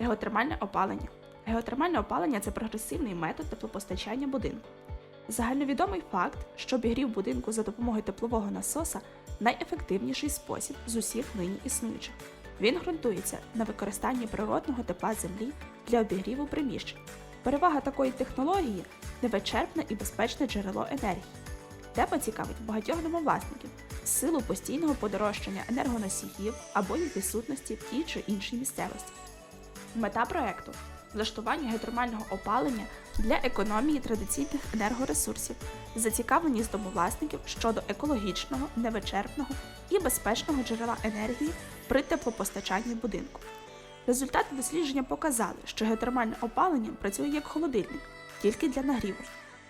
Геотермальне опалення. Геотермальне опалення це прогресивний метод теплопостачання будинку. Загальновідомий факт, що обігрів будинку за допомогою теплового насоса найефективніший спосіб з усіх нині існуючих. Він ґрунтується на використанні природного тепла землі для обігріву приміщень. Перевага такої технології невичерпне і безпечне джерело енергії. Тема цікавить багатьох домовласників з силу постійного подорожчання енергоносіїв або їх відсутності в тій чи іншій місцевості. Мета проекту влаштування геотермального опалення для економії традиційних енергоресурсів, зацікавленість домовласників щодо екологічного, невичерпного і безпечного джерела енергії при теплопостачанні будинку. Результати дослідження показали, що геотермальне опалення працює як холодильник, тільки для нагріву.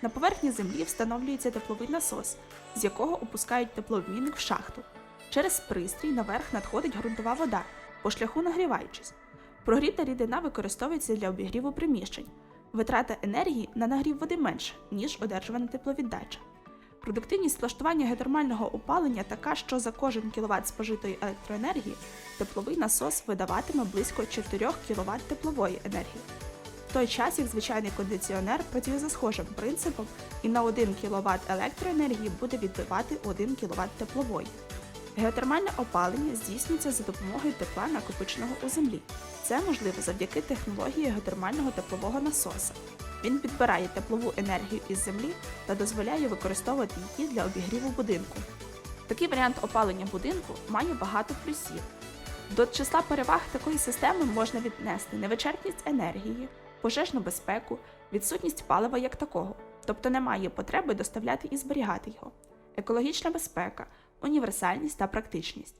На поверхні землі встановлюється тепловий насос, з якого опускають теплообмінник в шахту. Через пристрій наверх надходить ґрунтова вода, по шляху нагріваючись. Прогріта рідина використовується для обігріву приміщень. Витрата енергії на нагрів води менша, ніж одержувана тепловіддача. Продуктивність влаштування геотермального опалення така, що за кожен кВт спожитої електроенергії тепловий насос видаватиме близько 4 кВт теплової енергії. В той час, як звичайний кондиціонер працює за схожим принципом і на 1 кВт електроенергії буде відбивати 1 кВт теплової. Геотермальне опалення здійснюється за допомогою тепла, накопиченого у землі. Це можливо завдяки технології геотермального теплового насоса. Він підбирає теплову енергію із землі та дозволяє використовувати її для обігріву будинку. Такий варіант опалення будинку має багато плюсів. До числа переваг такої системи можна віднести невичерпність енергії, пожежну безпеку, відсутність палива як такого, тобто немає потреби доставляти і зберігати його, екологічна безпека, універсальність та практичність.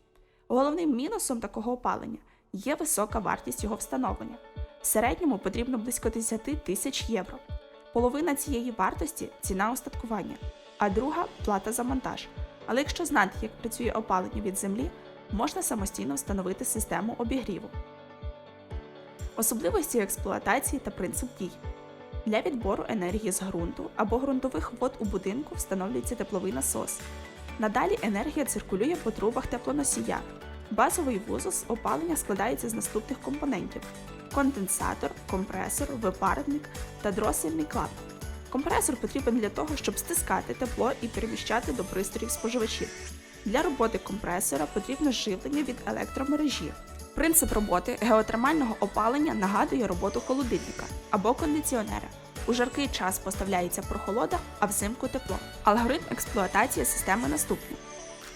Головним мінусом такого опалення є висока вартість його встановлення. В середньому потрібно близько 10 тисяч євро. Половина цієї вартості ціна устаткування, а друга плата за монтаж. Але якщо знати, як працює опалення від землі, можна самостійно встановити систему обігріву. Особливості експлуатації та принцип дій. Для відбору енергії з ґрунту або ґрунтових вод у будинку встановлюється тепловий насос. Надалі енергія циркулює по трубах теплоносія. Базовий вузол опалення складається з наступних компонентів: конденсатор, компресор, випарник та дросельний клапан. Компресор потрібен для того, щоб стискати тепло і переміщати до пристроїв споживачів. Для роботи компресора потрібно живлення від електромережі. Принцип роботи геотермального опалення нагадує роботу холодильника або кондиціонера. У жаркий час поставляється прохолода, а взимку тепло. Алгоритм експлуатації системи наступний.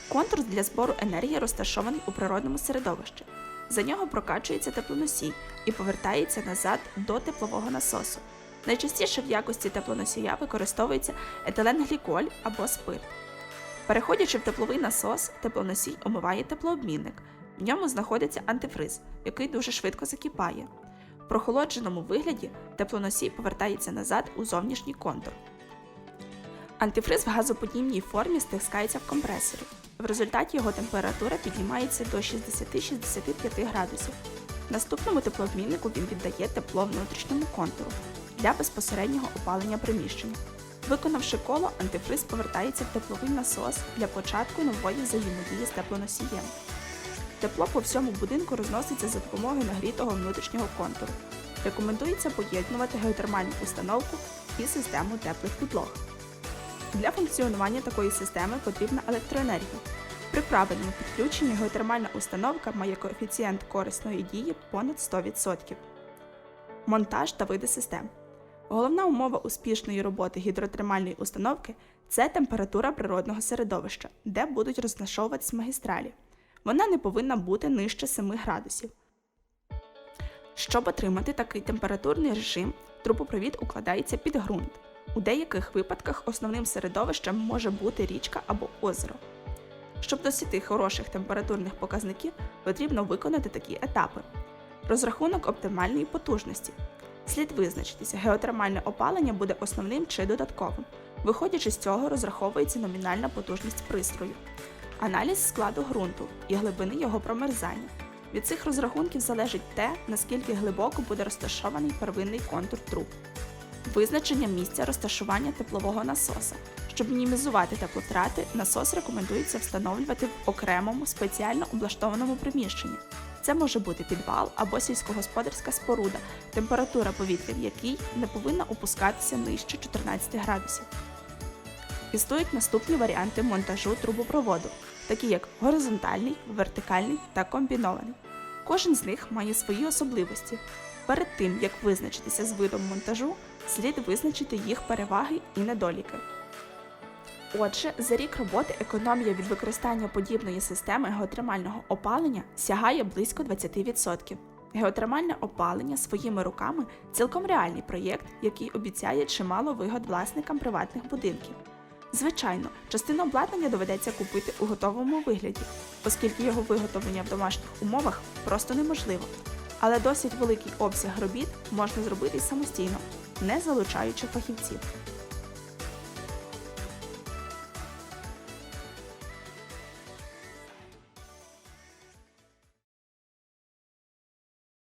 Контур для збору енергії розташований у природному середовищі. За нього прокачується теплоносій і повертається назад до теплового насосу. Найчастіше в якості теплоносія використовується етиленгліколь або спирт. Переходячи в тепловий насос, теплоносій омиває теплообмінник. В ньому знаходиться антифриз, який дуже швидко закипає. В прохолодженому вигляді теплоносій повертається назад у зовнішній контур. Антифриз в газоподібній формі стискається в компресорі. В результаті його температура піднімається до 60-65 градусів. Наступному теплообміннику він віддає тепло внутрішньому контуру для безпосереднього опалення приміщення. Виконавши коло, антифриз повертається в тепловий насос для початку нової взаємодії з теплоносієм. Тепло по всьому будинку розноситься за допомогою нагрітого внутрішнього контуру. Рекомендується поєднувати геотермальну установку і систему теплих підлог. Для функціонування такої системи потрібна електроенергія. При правильному підключенні геотермальна установка має коефіцієнт корисної дії понад 100%. Монтаж та види систем. Головна умова успішної роботи гідротермальної установки це температура природного середовища, де будуть розташовуватись магістралі. Вона не повинна бути нижче 7 градусів. Щоб отримати такий температурний режим, трубопровід укладається під ґрунт. У деяких випадках основним середовищем може бути річка або озеро. Щоб досягти хороших температурних показників, потрібно виконати такі етапи: розрахунок оптимальної потужності. Слід визначитися, геотермальне опалення буде основним чи додатковим. Виходячи з цього, розраховується номінальна потужність пристрою, аналіз складу ґрунту і глибини його промерзання. Від цих розрахунків залежить те, наскільки глибоко буде розташований первинний контур труб. Визначення місця розташування теплового насоса. Щоб мінімізувати теплотрати, насос рекомендується встановлювати в окремому спеціально облаштованому приміщенні. Це може бути підвал або сільськогосподарська споруда, температура повітря в якій не повинна опускатися нижче 14 градусів. Існують наступні варіанти монтажу трубопроводу, такі як горизонтальний, вертикальний та комбінований. Кожен з них має свої особливості. Перед тим як визначитися з видом монтажу, слід визначити їх переваги і недоліки. Отже, за рік роботи економія від використання подібної системи геотермального опалення сягає близько 20%. Геотермальне опалення своїми руками цілком реальний проєкт, який обіцяє чимало вигод власникам приватних будинків. Звичайно, частину обладнання доведеться купити у готовому вигляді, оскільки його виготовлення в домашніх умовах просто неможливо. Але досить великий обсяг робіт можна зробити самостійно, не залучаючи фахівців.